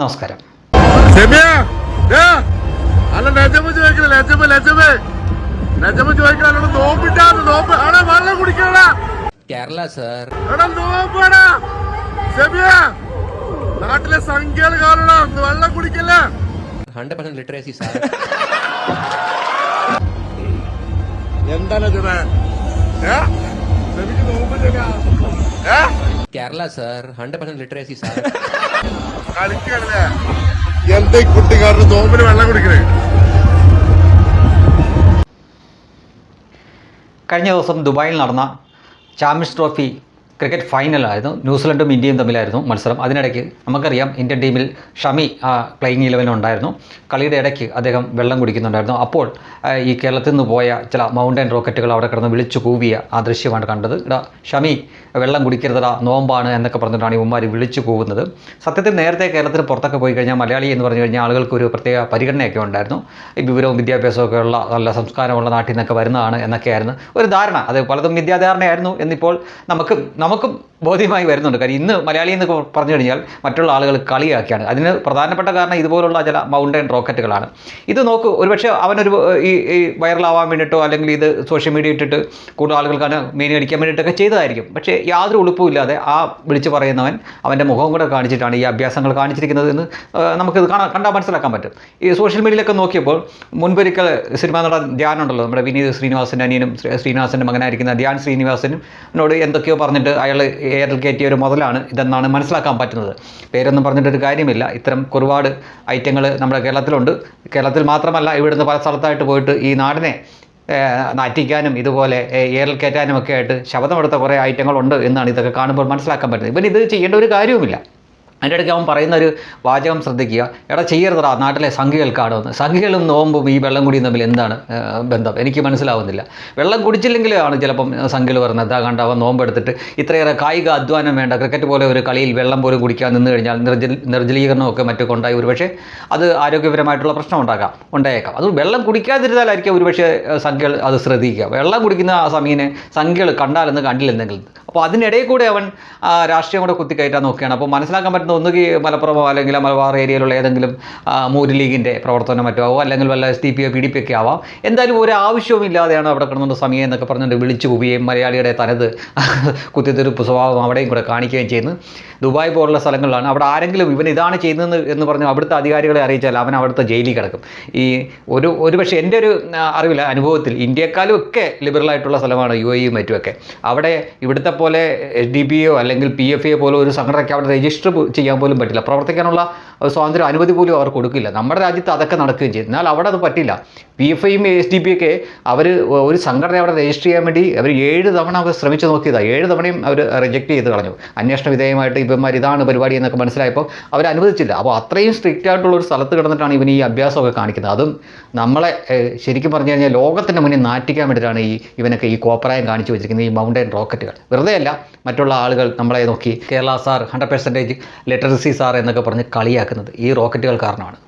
നമസ്കാരം. കേരള സർ. എടാ നോമ്പാടാ സെമിയ നാട്ടിലെ സംഖ്യകൾ കാരണം വെള്ളം കുടിക്കല്ല. ഹൺഡ്രഡ് പെർസെന്റ് ലിറ്ററേസി സാർ എന്താണ് Kerala sir. Hundred percent literacy sir കളിക്കണല്ലേ എന്താ ഈ കുട്ടിക്കാരന് നോമ്പിന് വെള്ളം കുടിക്കണേ? കഴിഞ്ഞ ദിവസം ദുബായിൽ നടന്ന ചാമ്പ്യൻസ് ട്രോഫി ക്രിക്കറ്റ് ഫൈനലായിരുന്നു. ന്യൂസിലൻഡും ഇന്ത്യയും തമ്മിലായിരുന്നു മത്സരം. അതിനിടയ്ക്ക് നമുക്കറിയാം ഇന്ത്യൻ ടീമിൽ ഷമി ആ പ്ലേയിങ് ഇലവൻ ഉണ്ടായിരുന്നു. കളിയുടെ ഇടയ്ക്ക് അദ്ദേഹം വെള്ളം കുടിക്കുന്നുണ്ടായിരുന്നു. അപ്പോൾ ഈ കേരളത്തിൽ നിന്ന് പോയ ചില മൗണ്ടൻ റോക്കറ്റുകൾ അവിടെ കിടന്ന് വിളിച്ചു കൂവിയ ആ ദൃശ്യമാണ് കണ്ടത്. ഇടാ ഷമി വെള്ളം കുടിക്കരുതടാ നോമ്പാണ് എന്നൊക്കെ പറഞ്ഞിട്ടാണ് ഈ ഉമ്മാരി വിളിച്ചു കൂവുന്നത്. സത്യത്തിൽ നേരത്തെ കേരളത്തിന് പുറത്തൊക്കെ പോയി കഴിഞ്ഞാൽ മലയാളി എന്ന് പറഞ്ഞു കഴിഞ്ഞാൽ ആളുകൾക്ക് ഒരു പ്രത്യേക പരിഗണനയൊക്കെ ഉണ്ടായിരുന്നു. ഈ വിവരവും വിദ്യാഭ്യാസമൊക്കെ ഉള്ള നല്ല സംസ്കാരമുള്ള നാട്ടിൽ നിന്നൊക്കെ വരുന്നതാണ് എന്നൊക്കെയായിരുന്നു. ഒരു ധാരണ. അത് പലതും വിദ്യാധാരണയായിരുന്നു എന്നിപ്പോൾ നമുക്ക് നമുക്കും ബോധ്യമായി വരുന്നുണ്ട്. കാര്യം ഇന്ന് മലയാളി എന്ന് പറഞ്ഞു കഴിഞ്ഞാൽ മറ്റുള്ള ആളുകൾ കളിയാക്കിയാണ്. അതിന് പ്രധാനപ്പെട്ട കാരണം ഇതുപോലുള്ള ചില മൗണ്ടൻ റോക്കറ്റുകളാണ് ഇത് നോക്കൂ ഒരുപക്ഷെ അവനൊരു ഈ ഈ വൈറലാവാൻ വേണ്ടിയിട്ടോ അല്ലെങ്കിൽ ഇത് സോഷ്യൽ മീഡിയ ഇട്ടിട്ട് കൂടുതൽ ആളുകൾക്കാണ് മെയിൻ അടിക്കാൻ വേണ്ടിയിട്ടൊക്കെ ചെയ്തതായിരിക്കും. പക്ഷേ യാതൊരു ഉളുപ്പുമില്ലാതെ ആ വിളിച്ച് പറയുന്നവൻ അവന്റെ മുഖം കൂടെ കാണിച്ചിട്ടാണ് ഈ അഭ്യാസങ്ങൾ കാണിച്ചിരിക്കുന്നത് എന്ന് നമുക്കിത് കാണാൻ കണ്ടാൽ മനസ്സിലാക്കാൻ പറ്റും. ഈ സോഷ്യൽ മീഡിയയിലൊക്കെ നോക്കിയപ്പോൾ മുൻപൊരിക്കൽ സിനിമ നടൻ ധ്യാനുണ്ടല്ലോ നമ്മുടെ വിനീത് ശ്രീനിവാസന്റെ അനിയനും ശ്രീ- ശ്രീനിവാസന്റെ മകനായിരിക്കുന്ന ധ്യാൻ ശ്രീനിവാസനും എന്നോട് എന്തൊക്കെയോ പറഞ്ഞിട്ട് അയാൾ എയറിൽ കയറ്റിയ ഒരു മുതലാണ് ഇതെന്നാണ് മനസ്സിലാക്കാൻ പറ്റുന്നത്. പേരൊന്നും പറഞ്ഞിട്ടൊരു കാര്യമില്ല. ഇത്തരം ഒരുപാട് ഐറ്റങ്ങൾ നമ്മുടെ കേരളത്തിലുണ്ട്. കേരളത്തിൽ മാത്രമല്ല ഇവിടുന്ന് പല സ്ഥലത്തായിട്ട് പോയിട്ട് ഈ നാടിനെ നാറ്റിക്കാനും ഇതുപോലെ ഏറിൽ കയറ്റാനും ഒക്കെ ആയിട്ട് ശബ്ദമെടുത്ത കുറേ ഐറ്റങ്ങളുണ്ട് എന്നാണ് ഇതൊക്കെ കാണുമ്പോൾ മനസ്സിലാക്കാൻ പറ്റുന്നത്. ഇവൻ ഇത് ചെയ്യേണ്ട ഒരു കാര്യവുമില്ല. അതിന്റെ ഇടയ്ക്ക് അവൻ പറയുന്ന ഒരു വാചകം ശ്രദ്ധിക്കുക. എടാ ചെയ്യരുതടാ നാട്ടിലെ സംഖ്യകൾക്കാണെന്ന് സംഖ്യകളും നോമ്പും ഈ വെള്ളം കുടിയും തമ്മിൽ എന്താണ് ബന്ധം? എനിക്ക് മനസ്സിലാവുന്നില്ല. വെള്ളം കുടിച്ചില്ലെങ്കിലാണ് ചിലപ്പം സംഖ്യകൾ പറയുന്നത് അതാ കണ്ട അവൻ നോമ്പെടുത്തിട്ട് ഇത്രയേറെ കായിക അധ്വാനം വേണ്ട. ക്രിക്കറ്റ് പോലെ ഒരു കളിയിൽ വെള്ളം പോലും കുടിക്കാൻ നിന്ന് കഴിഞ്ഞാൽ നിർജൽ നിർജലീകരണമൊക്കെ മറ്റൊക്കെ ഉണ്ടായി ഒരുപക്ഷെ അത് ആരോഗ്യപരമായിട്ടുള്ള പ്രശ്നം ഉണ്ടാക്കാം ഉണ്ടായേക്കാം. അത് വെള്ളം കുടിക്കാതിരുന്നാലായിരിക്കും ഒരുപക്ഷെ സംഘികൾ അത് ശ്രദ്ധിക്കുക. വെള്ളം കുടിക്കുന്ന ആ സമീനെ സംഖ്യകൾ കണ്ടാലെന്ന് കണ്ടില്ലെന്നെങ്കിൽ. അപ്പോൾ അതിനിടയിൽ കൂടെ അവൻ രാഷ്ട്രീയം കൂടെ കുത്തിക്കയറ്റാൻ നോക്കുകയാണ്. അപ്പോൾ മനസ്സിലാക്കാൻ പറ്റുന്ന ഒന്നുകിൽ മലപ്പുറമോ അല്ലെങ്കിൽ മലബാർ ഏരിയയിലുള്ള ഏതെങ്കിലും മൂര് ലീഗിന്റെ പ്രവർത്തനം മറ്റോ ആവോ അല്ലെങ്കിൽ വല്ല S D P O P D P ഒക്കെ ആവാം. എന്തായാലും ഒരു ആവശ്യവും ഇല്ലാതെയാണ് അവിടെ കിടന്നുകൊണ്ട് സമയം എന്നൊക്കെ പറഞ്ഞുകൊണ്ട് വിളിച്ചു പോവുകയും മലയാളിയുടെ തനത് കുത്തിത്തിരുപ്പ് സ്വഭാവം അവിടെയും കൂടെ കാണിക്കുകയും ചെയ്യുന്നു. ദുബായ് പോലുള്ള സ്ഥലങ്ങളിലാണ്. അവിടെ ആരെങ്കിലും ഇവൻ ഇതാണ് ചെയ്യുന്നത് എന്ന് പറഞ്ഞ് അവിടുത്തെ അധികാരികളെ അറിയിച്ചാൽ അവൻ അവിടുത്തെ ജയിലിൽ കിടക്കും. ഈ ഒരു ഒരു പക്ഷേ എന്റെ ഒരു അറിവില്ല അനുഭവത്തിൽ ഇന്ത്യക്കാലും ഒക്കെ ലിബറലായിട്ടുള്ള സ്ഥലമാണ് യു എയും മറ്റുമൊക്കെ. അവിടെ ഇവിടുത്തെ പോലെ എസ് ഡി പി ഒ അല്ലെങ്കിൽ പി എഫ് എ പോലെ ഒരു സംഘടനയ്ക്ക് അവിടെ രജിസ്റ്റർ ചെയ്യാൻ പോലും പറ്റില്ല. പ്രവർത്തിക്കാനുള്ള സ്വാതന്ത്ര്യം അനുമതി പോലും അവർ കൊടുക്കില്ല. നമ്മുടെ രാജ്യത്ത് അതൊക്കെ നടക്കുകയും ചെയ്യും എന്നാൽ അവിടെ അത് പറ്റില്ല. പി എഫ് ഐയും എസ് ഡി പി ഒക്കെ അവർ ഒരു സംഘടന അവിടെ രജിസ്റ്റർ ചെയ്യാൻ വേണ്ടി അവർ ഏഴ് തവണ അവർ ശ്രമിച്ചു നോക്കിയതാണ് ഏഴ് തവണയും അവർ റിജക്റ്റ് ചെയ്ത് കളഞ്ഞു. അന്വേഷണ വിധേയമായിട്ട് ഇവന്മാർ ഇതാണ് പരിപാടി എന്നൊക്കെ മനസ്സിലായപ്പോൾ അവർ അനുവദിച്ചില്ല. അപ്പോൾ അത്രയും സ്ട്രിക്റ്റ് ആയിട്ടുള്ള ഒരു സ്ഥലത്ത് കിടന്നിട്ടാണ് ഇവൻ ഈ അഭ്യാസമൊക്കെ കാണിക്കുന്നത്. അതും നമ്മളെ ശരിക്കും പറഞ്ഞു കഴിഞ്ഞാൽ ലോകത്തിന്റെ മുന്നിൽ നാറ്റിക്കാൻ വേണ്ടിയിട്ടാണ് ഈ ഇവനൊക്കെ ഈ കോപ്രായം കാണിച്ചു വെച്ചിരിക്കുന്നത് ഈ മൗണ്ടൻ റോക്കറ്റുകൾ. വെറുതെ അല്ല മറ്റുള്ള ആളുകൾ നമ്മളെ നോക്കി Kerala sir hundred percentage literacy sir എന്നൊക്കെ പറഞ്ഞ് കളിയാക്കുന്നത് ഈ റോക്കറ്റുകൾ കാരണമാണ്.